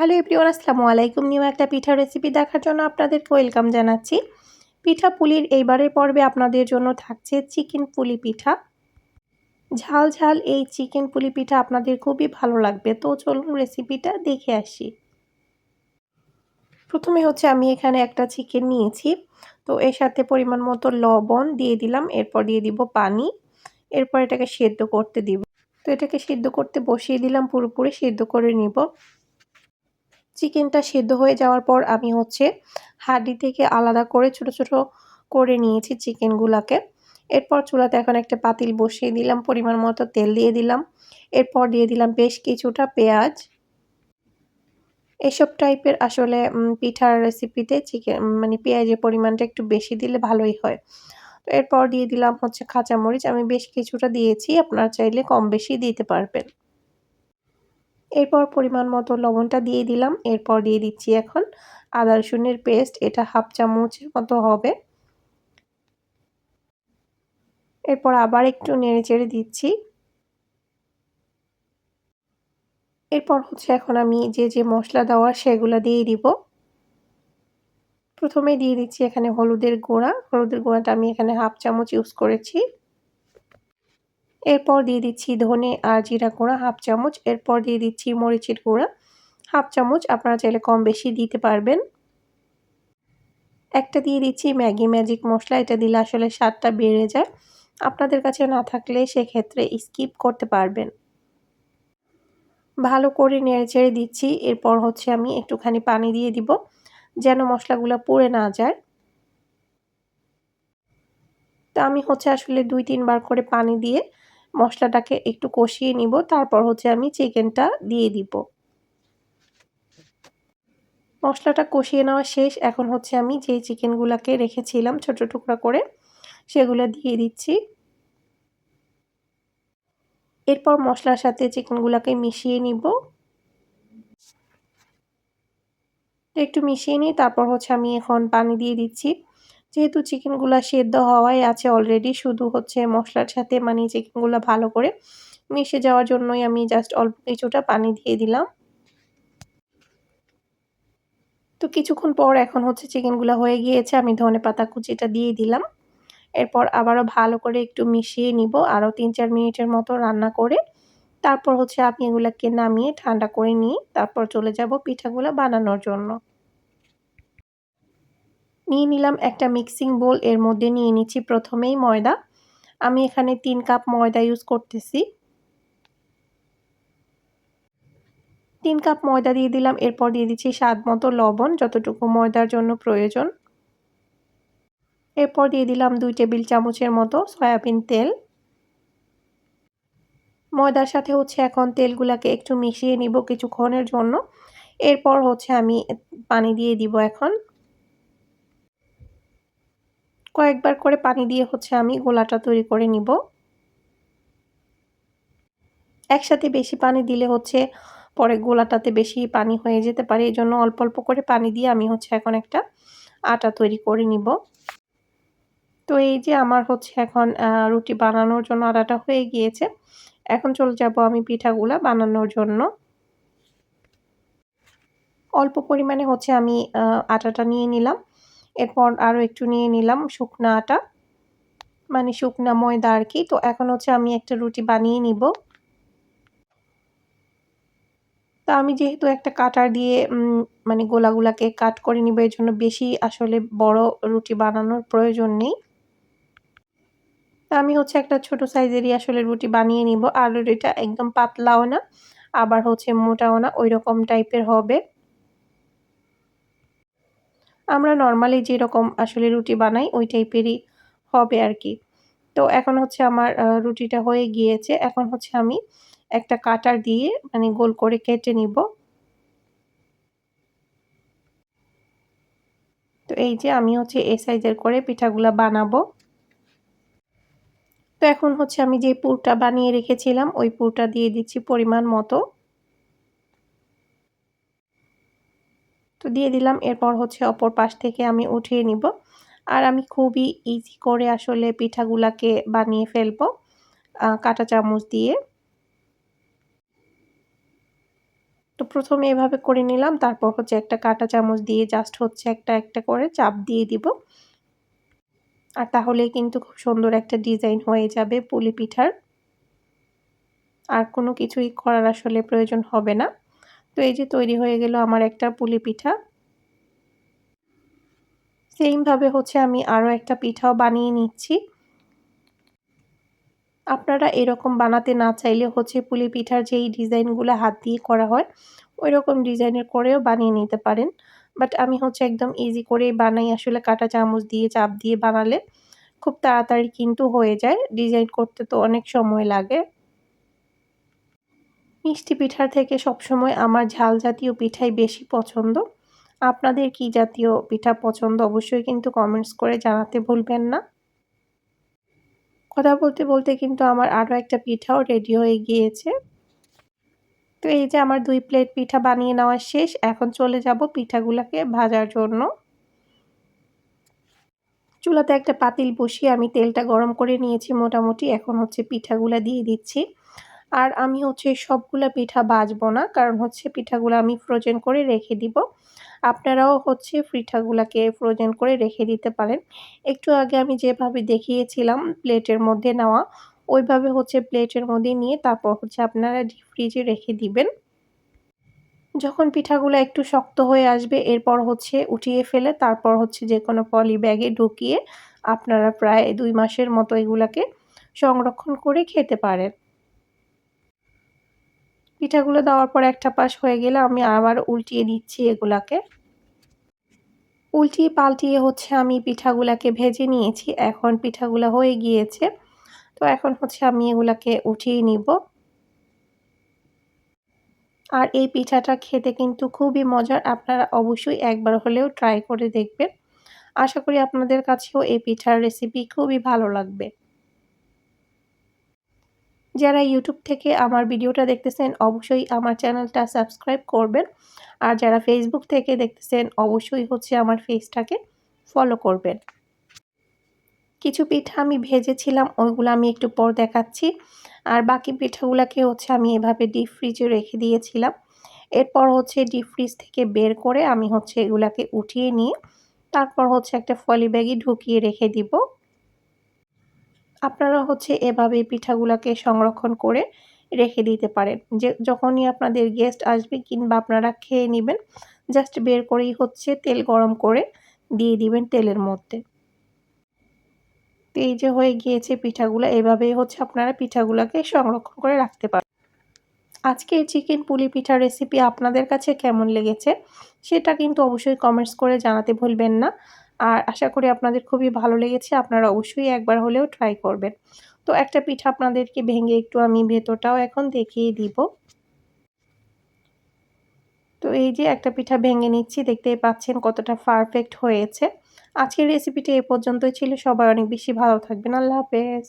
Hello everyone, আসসালামু আলাইকুম। New একটা পিঠা রেসিপি দেখার জন্য আপনাদেরকে ওয়েলকাম জানাচ্ছি। পিঠা পুলির এইবারের পর্বে আপনাদের জন্য থাকছে চিকেন পুলি পিঠা। ঝাল ঝাল এই চিকেন পুলি পিঠা আপনাদের খুবই ভালো লাগবে। তো চলুন রেসিপিটা দেখে আসি। প্রথমে হচ্ছে আমি এখানে একটা চিকেন নিয়েছি। তো এর সাথে পরিমাণ মতো লবণ দিয়ে দিলাম, এরপর দিয়ে দিব পানি। এরপর এটাকে সেদ্ধ করতে দিব। তো এটাকে সিদ্ধ করতে বসিয়ে দিলাম, পুরোপুরি সিদ্ধ করে নিব। চিকেনটা সেদ্ধ হয়ে যাওয়ার পর আমি হচ্ছে হাড্ডি থেকে আলাদা করে ছোট ছোট করে নিয়েছি চিকেনগুলাকে। এরপর চুলাতে এখন একটা পাতিল বসিয়ে দিলাম, পরিমাণ মতো তেল দিয়ে দিলাম। এরপর দিয়ে দিলাম বেশ কিছুটা পেঁয়াজ। এসব টাইপের আসলে পিঠার রেসিপিতে চিকেন মানে পেঁয়াজের পরিমাণটা একটু বেশি দিলে ভালোই হয়। তো এরপর দিয়ে দিলাম হচ্ছে কাঁচামরিচ। আমি বেশ কিছুটা দিয়েছি, আপনারা চাইলে কম বেশি দিতে পারবেন। এরপর পরিমাণ মতো লবণটা দিয়ে দিলাম। এরপর দিয়ে দিচ্ছি এখন আদা রসুনের পেস্ট। এটা হাফ চামচের মতো হবে। এরপর আবার একটু নেড়ে চেড়ে দিচ্ছি। এরপর হচ্ছে এখন আমি যে যে মশলা দেওয়ার সেগুলো দিয়ে দিব। প্রথমে দিয়ে দিচ্ছি এখানে হলুদের গুঁড়া। হলুদের গুঁড়াটা আমি এখানে হাফ চামচ ইউজ করেছি। এরপর দিয়ে দিচ্ছি ধনে আর জিরা গুঁড়া, হাফ চামচ। এরপর দিয়ে দিচ্ছি মরিচের গুঁড়া, হাফ চামচ। আপনারা চাইলে কম বেশি দিতে পারবেন। একটা দিয়ে দিচ্ছি ম্যাগি ম্যাজিক মশলা। এটা দিলে আসলে স্বাদটা বেড়ে যায়। আপনাদের কাছে না থাকলে সেক্ষেত্রে স্কিপ করতে পারবেন। ভালো করে নেড়ে ছেড়ে দিচ্ছি। এরপর হচ্ছে আমি একটুখানি পানি দিয়ে দিব, যেন মশলাগুলো পুড়ে না যায়। তা আমি হচ্ছে আসলে দুই তিনবার করে পানি দিয়ে মশলাটাকে একটু কষিয়ে নিব, তারপর হচ্ছে আমি চিকেনটা দিয়ে দিব। মশলাটা কষিয়ে নেওয়া শেষ, এখন হচ্ছে আমি যেই চিকেনগুলোকে রেখেছিলাম ছোট টুকরা করে, সেগুলো দিয়ে দিচ্ছি। এরপর মশলার সাথে চিকেনগুলোকে মিশিয়ে নিব। একটু মিশিয়ে নিই তারপর হচ্ছে আমি এখন পানি দিয়ে দিচ্ছি। যেহেতু চিকেনগুলো সেদ্ধ হওয়াই আছে অলরেডি শুধু হচ্ছে মশলার সাথে মানে চিকেনগুলো ভালো করে মিশে যাওয়ার জন্যই আমি জাস্ট অল্প কিছুটা পানি দিয়ে দিলাম। তো কিছুক্ষণ পর এখন হচ্ছে চিকেনগুলো হয়ে গিয়েছে, আমি ধনে পাতা কুচিটা দিয়ে দিলাম। এরপর আবারও ভালো করে একটু মিশিয়ে নিব, আরও তিন চার মিনিটের মতো রান্না করে। তারপর হচ্ছে আমি এগুলোকে নামিয়ে ঠান্ডা করে নিয়ে তারপর চলে যাব পিঠাগুলো বানানোর জন্য। নিয়ে নিলাম একটা মিক্সিং বোল এর মধ্যে নিয়ে নিচ্ছি প্রথমেই ময়দা। আমি এখানে তিন কাপ ময়দা ইউজ করতেছি। তিন কাপ ময়দা দিয়ে দিলাম, এরপর দিয়ে দিচ্ছি স্বাদ মতো লবণ, যতটুকু ময়দার জন্য প্রয়োজন। এরপর দিয়ে দিলাম দুই টেবিল চামচের মতো সয়াবিন তেল। ময়দার সাথে হচ্ছে এখন তেলগুলাকে একটু মিশিয়ে নিব কিছুক্ষণের জন্য। এরপর হচ্ছে আমি পানি দিয়ে দিব এখন। কয়েকবার করে পানি দিয়ে হচ্ছে আমি গোলাটা তৈরি করে নিব। একসাথে বেশি পানি দিলে হচ্ছে পরে গোলাটাতে বেশি পানি হয়ে যেতে পারে এই জন্য অল্প অল্প করে পানি দিয়ে আমি হচ্ছে এখন একটা আটা তৈরি করে নিব। তো এই যে আমার হচ্ছে এখন রুটি বানানোর জন্য আটাটা হয়ে গিয়েছে, এখন চলে যাব আমি পিঠাগুলা বানানোর জন্য। অল্প পরিমাণে হচ্ছে আমি আটাটা নিয়ে নিলাম। এরপর আরও একটু নিয়ে নিলাম শুকনা আটা। মানে শুকনা ময়দা আর কি। তো এখন হচ্ছে আমি একটা রুটি বানিয়ে নিব। তো আমি যেহেতু একটা কাটার দিয়ে মানে গোলাগুলাকে কাট করে নিব, এর জন্য বেশি আসলে বড় রুটি বানানোর প্রয়োজন নেই। তা আমি হচ্ছে একটা ছোট সাইজেরই আসলে রুটি বানিয়ে নিব। আর রুটিটা একদম পাতলাও না, আবার হচ্ছে মোটাও না ওই রকম টাইপের হবে। আমরা নর্মালি যেরকম আসলে রুটি বানাই, ওই টাইপেরই হবে আর কি তো এখন হচ্ছে আমার রুটিটা হয়ে গিয়েছে। এখন হচ্ছে আমি একটা কাটার দিয়ে মানে গোল করে কেটে নিব। তো এই যে আমি হচ্ছে এ সাইজের করে পিঠাগুলা বানাবো। তো এখন হচ্ছে আমি যে পুরটা বানিয়ে রেখেছিলাম, ওই পুরটা দিয়ে দিচ্ছি পরিমাণ মতো। তো দিয়ে দিলাম। এরপর হচ্ছে অপর পাশ থেকে আমি উঠিয়ে নিব। আর আমি খুবই ইজি করে আসলে পিঠাগুলাকে বানিয়ে ফেলব কাঁটা চামচ দিয়ে। তো প্রথমে এভাবে করে নিলাম। তারপর হচ্ছে একটা কাঁটা চামচ দিয়ে জাস্ট হচ্ছে একটা একটা করে চাপ দিয়ে দিব। আর তাহলেই কিন্তু খুব সুন্দর একটা ডিজাইন হয়ে যাবে পুলি পিঠার। আর কোনো কিছুই করার আসলে প্রয়োজন হবে না। তো এই যে তৈরি হয়ে গেল আমার একটা পুলি পিঠা। সেমভাবে হচ্ছে আমি আরও একটা পিঠাও বানিয়ে নিচ্ছি। আপনারা এরকম বানাতে না চাইলে হচ্ছে পুলি পিঠার যেই ডিজাইনগুলো হাত দিয়ে করা হয় ওই রকম ডিজাইনের করেও বানিয়ে নিতে পারেন। বাট আমি হচ্ছে একদম ইজি করেই বানাই, আসলে কাটা চামচ দিয়ে, চাপ দিয়ে বানালে খুব তাড়াতাড়ি কিন্তু হয়ে যায়। ডিজাইন করতে তো অনেক সময় লাগে। মিষ্টি পিঠার থেকে সবসময় আমার ঝাল জাতীয় পিঠাই বেশি পছন্দ। আপনাদের কি জাতীয় পিঠা পছন্দ অবশ্যই কিন্তু কমেন্টস করে জানাতে ভুলবেন না। কথা বলতে বলতে কিন্তু আমার আরও একটা পিঠাও রেডি হয়ে গিয়েছে। তো এই যে আমার দুই প্লেট পিঠা বানিয়ে নেওয়া শেষ, এখন চলে যাব পিঠাগুলোকে ভাজার জন্য। চুলাতে একটা পাতিল বসিয়ে আমি তেলটা গরম করে নিয়েছি মোটামুটি, এখন হচ্ছে পিঠাগুলা দিয়ে দিচ্ছি। আর আমি হচ্ছে সবগুলা পিঠা বাজবো না, কারণ হচ্ছে পিঠাগুলো আমি ফ্রোজেন করে রেখে দিব। আপনারাও হচ্ছে পিঠাগুলাকে ফ্রোজেন করে রেখে দিতে পারেন। একটু আগে আমি যেভাবে দেখিয়েছিলাম প্লেটের মধ্যে নেওয়া, ওইভাবে হচ্ছে প্লেটের মধ্যে নিয়ে তারপর হচ্ছে আপনারা ডিপ ফ্রিজে রেখে দিবেন। যখন পিঠাগুলো একটু শক্ত হয়ে আসবে, এরপর হচ্ছে উঠিয়ে ফেলে তারপর হচ্ছে যে কোনো পলি ব্যাগে ঢুকিয়ে আপনারা প্রায় দুই মাসের মতো এগুলাকে সংরক্ষণ করে খেতে পারেন। পিঠাগুলো দেওয়ার পর একটা পাশ হয়ে গেলে আমি আবার উল্টিয়ে দিচ্ছি এগুলাকে। উল্টিয়ে পাল্টিয়ে হচ্ছে আমি পিঠাগুলাকে ভেজে নিয়েছি। এখন পিঠাগুলো হয়ে গিয়েছে। তো এখন হচ্ছে আমি এগুলাকে উঠিয়ে নিব। আর এই পিঠাটা খেতে কিন্তু খুবই মজার। আপনারা অবশ্যই একবার হলেও ট্রাই করে দেখবেন। আশা করি আপনাদের কাছেও এই পিঠার রেসিপি খুবই ভালো লাগবে। যারা ইউটিউব থেকে আমার ভিডিওটা দেখতেছেন, অবশ্যই আমার চ্যানেলটা সাবস্ক্রাইব করবেন। আর যারা ফেসবুক থেকে দেখতেছেন, অবশ্যই হচ্ছে আমার ফেসটাকে ফলো করবেন। কিছু পিঠা আমি ভেজেছিলাম, ওইগুলো আমি একটু পর দেখাচ্ছি। আর বাকি পিঠাগুলোকে হচ্ছে আমি এভাবে ডিপ ফ্রিজে রেখে দিয়েছিলাম। এরপর হচ্ছে ডিপ ফ্রিজ থেকে বের করে আমি হচ্ছে এগুলাকে উঠিয়ে নিয়ে, তারপর হচ্ছে একটা ফলি ব্যাগে ঢুকিয়ে রেখে দিব। আপনারা হচ্ছে এভাবে পিঠাগুলোকে সংরক্ষণ করে রেখে দিতে পারেন। যে যখনই আপনাদের গেস্ট আসবে কিংবা আপনারা খেয়ে নেবেন জাস্ট বের করেই হচ্ছে তেল গরম করে দিয়ে দিবেন তেলের মধ্যে। এই যে হয়ে গিয়েছে পিঠাগুলো, এভাবেই হচ্ছে আপনারা পিঠাগুলোকে সংরক্ষণ করে রাখতে পারেন আজকে চিকেন পুলি পিঠার রেসিপি আপনাদের কাছে কেমন লেগেছে, সেটা কিন্তু অবশ্যই কমেন্টস করে জানাতে ভুলবেন না। আর আশা করি আপনাদের খুবই ভালো লেগেছে। আপনারা অবশ্যই একবার হলেও ট্রাই করবেন। তো একটা পিঠা আপনাদেরকে ভেঙে একটু আমি ভেতরটাও এখন দেখিয়ে দিব। তো এই যে একটা পিঠা ভেঙে নিচ্ছি, দেখতেই পাচ্ছেন কতটা পারফেক্ট হয়েছে। আজকের রেসিপিটি এ পর্যন্তই ছিল। সবাই অনেক বেশি ভালো থাকবেন। আল্লাহ হাফেজ।